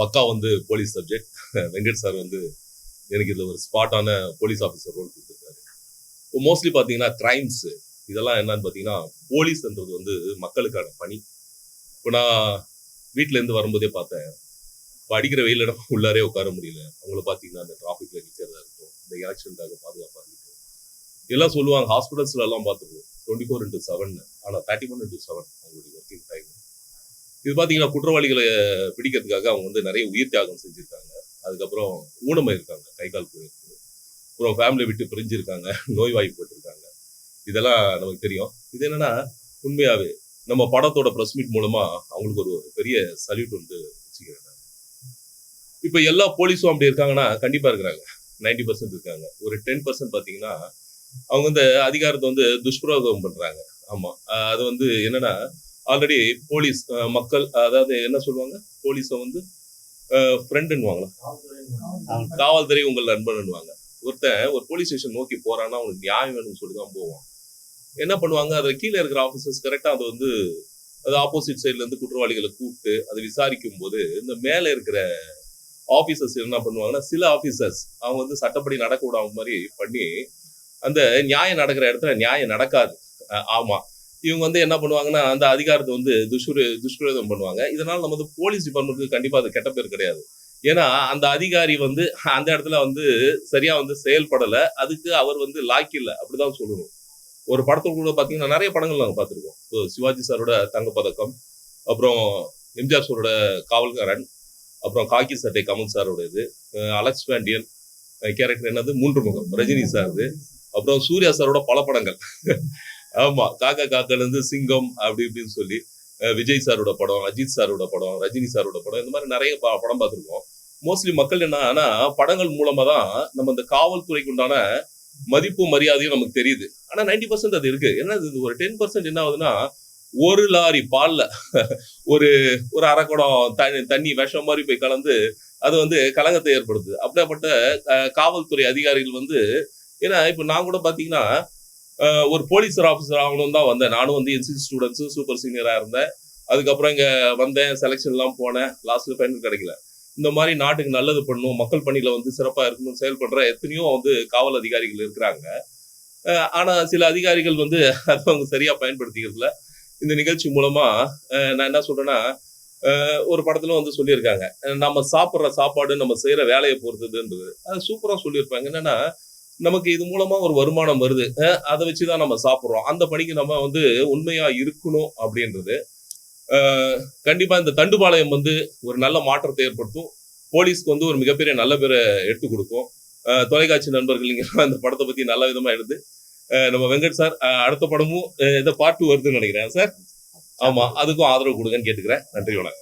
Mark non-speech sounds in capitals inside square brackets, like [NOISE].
பக்கா வந்து police subject Venkat sir வந்து எனக்கு இதில் ஒரு ஸ்பாட்டான போலீஸ் ஆஃபீஸர் ரோல் கொடுத்துருக்காரு. இப்போ மோஸ்ட்லி பார்த்தீங்கன்னா கிரைம்ஸ் இதெல்லாம் என்னன்னு பார்த்தீங்கன்னா போலீஸ்ன்றது வந்து மக்களுக்கான பணி. இப்போ நான் வீட்டிலேருந்து வரும்போதே பார்த்தேன். இப்போ அடிக்கிற வெயில உள்ளாரே உட்கார முடியல. அவங்கள பார்த்தீங்கன்னா அந்த டிராஃபிக்ல நிற்கிறதா இருக்கட்டும் இந்த ஆக்சிடென்ட்டாக பாதுகாப்பாக இருக்கட்டும். எல்லாம் சொல்லுவாங்க ஹாஸ்பிட்டல்ஸ்ல எல்லாம் பார்த்துருவோம் டுவெண்ட்டி ஃபோர் இன்ட்டு செவன் ஆனால் தேர்ட்டி ஒன் இன்ட்டு செவன் அவங்களுடைய இது பார்த்தீங்கன்னா குற்றவாளிகளை பிடிக்கிறதுக்காக அவங்க வந்து நிறைய உயிர் தியாகம் செஞ்சுருக்காங்க. அதுக்கப்புறம் ஊனமாயிருக்காங்க கை கால் போயிருக்கு அப்புறம் ஃபேமிலி விட்டு பிரிஞ்சிருக்காங்க நோய்வாய்ப்பட்டிருக்காங்க இதெல்லாம் நமக்கு தெரியும். இது என்னன்னா உண்மையாவே நம்ம படத்தோட ப்ரெஸ் மீட் மூலமா அவங்களுக்கு ஒரு பெரிய சல்யூட் வந்து வச்சுக்கிறேன் இப்போ எல்லா போலீஸும் அப்படி இருக்காங்கன்னா கண்டிப்பா இருக்கிறாங்க. 90% பர்சன்ட் இருக்காங்க. ஒரு டென் பர்சன்ட் பார்த்தீங்கன்னா அவங்க வந்து அதிகாரத்தை வந்து துஷ்பிரயோகம் பண்றாங்க. ஆமா. அது வந்து என்னன்னா ஆல்ரெடி போலீஸ் அஹ் மக்கள் அதாவது என்ன சொல்லுவாங்க? போலீஸை வந்து ஃப்ரெண்டுன்னுவாங்களா காவல்துறை. உங்கள் நண்பன்னுவாங்க. ஒருத்தன் ஒரு போலீஸ் ஸ்டேஷன் நோக்கி போறான்னா அவனுக்கு நியாயம் வேணும்னு சொல்லி தான் போவான். என்ன பண்ணுவாங்க? அதை கீழே இருக்கிற ஆஃபீஸர்ஸ் கரெக்டாக அதை வந்து அது ஆப்போசிட் சைட்ல இருந்து குற்றவாளிகளை கூப்பிட்டு அதை விசாரிக்கும் போது இந்த மேலே இருக்கிற ஆஃபீஸர்ஸ் என்ன பண்ணுவாங்கன்னா சில ஆஃபீஸர்ஸ் அவங்க வந்து சட்டப்படி நடக்க விடாம மாதிரி பண்ணி அந்த நியாயம் நடக்கிற இடத்துல நியாயம் நடக்காது. ஆமா. இவங்க வந்து என்ன பண்ணுவாங்கன்னா அந்த அதிகாரத்தை வந்து துஷ்பிர துஷ்பிரயோகம் பண்ணுவாங்க. இதனால நம்ம வந்து போலீஸ் டிபார்ட்மெண்ட்டுக்கு கண்டிப்பா அது கெட்ட பேர் கிடையாது. ஏன்னா அந்த அதிகாரி வந்து அந்த இடத்துல வந்து சரியா வந்து செயல்படல. அதுக்கு அவர் வந்து லாக்கில்லை அப்படிதான் சொல்லணும். ஒரு படத்துல கூட பாத்தீங்கன்னா நிறைய படங்கள் நாங்க பார்த்திருக்கோம் இப்போ சிவாஜி சாரோட தங்க பதக்கம் அப்புறம் எம்ஜிஆர் சாரோட காவல்காரன் அப்புறம் காக்கி சட்டை கமல் சாரோட இது அலெக்ஸ் பாண்டியன் கேரக்டர் என்னது? மூன்று முகம். ரஜினி சார் அப்புறம் சூர்யா சாரோட பல படங்கள். ஆமா காக்கா காக்கல இருந்து சிங்கம் அப்படி இப்படின்னு சொல்லி விஜய் சாரோட படம் அஜித் சாரோட படம் ரஜினி சாரோட படம் இந்த மாதிரி நிறைய படம் பார்த்துருக்கோம். மோஸ்ட்லி மக்கள் என்ன ஆனா படங்கள் மூலமா தான் நம்ம இந்த காவல்துறைக்கு உண்டான மதிப்பு மரியாதையும் நமக்கு தெரியுது. ஆனா 90% பர்சன்ட் அது இருக்கு. என்ன இது? ஒரு டென் பர்சன்ட் என்ன ஆகுதுன்னா ஒரு லாரி பால்ல ஒரு ஒரு அரை குடம் தண்ணி விஷம் மாதிரி போய் கலந்து அது வந்து கலங்கத்தை ஏற்படுத்துது. அப்படியாப்பட்ட காவல்துறை அதிகாரிகள் வந்து ஏன்னா இப்ப நான் கூட பாத்தீங்கன்னா ஒரு போலீஸ் ஆஃபீஸர் ஆகணும் தான் வந்தேன். நானும் வந்து என்சிசி ஸ்டூடெண்ட்ஸ் சூப்பர் சீனியராக இருந்தேன். அதுக்கப்புறம் இங்கே வந்தேன். செலெக்ஷன்லாம் போனேன். லாஸ்ட்டில் ஃபைனல் கிடைக்கல. இந்த மாதிரி நாட்டுக்கு நல்லது பண்ணணும் மக்கள் பணியில் வந்து சிறப்பாக இருக்கணும் செயல்படுற எத்தனையோ வந்து காவல் அதிகாரிகள் இருக்கிறாங்க. ஆனால் சில அதிகாரிகள் வந்து [LAUGHS] அதை அவங்க சரியாக பயன்படுத்திக்கிறதுல. இந்த நிகழ்ச்சி மூலமாக நான் என்ன சொல்கிறேன்னா ஒரு படத்துல வந்து சொல்லியிருக்காங்க. நம்ம சாப்பிட்ற சாப்பாடு நம்ம செய்யற வேலையை பொறுத்ததுன்றது அது சூப்பரா சொல்லியிருப்பாங்க. என்னன்னா நமக்கு இது மூலமா ஒரு வருமானம் வருது. அதை வச்சுதான் நம்ம சாப்பிட்றோம். அந்த பணிக்கு நம்ம வந்து உண்மையா இருக்கணும் அப்படின்றது. கண்டிப்பா இந்த தண்டுபாளையம் வந்து ஒரு நல்ல மாற்றத்தை ஏற்படுத்தும். போலீஸ்க்கு வந்து ஒரு மிகப்பெரிய நல்ல பேரை எடுத்து கொடுக்கும். தொலைக்காட்சி நண்பர்கள் இங்க [LAUGHS] இந்த படத்தை பத்தி நல்ல விதமா எடுத்து நம்ம வெங்கட் சார் அடுத்த படமும் அஹ் பார்ட் பாட்டு வருதுன்னு நினைக்கிறேன் சார்? ஆமா அதுக்கும் ஆதரவு கொடுங்கன்னு கேட்டுக்கிறேன். நன்றி வணக்கம்.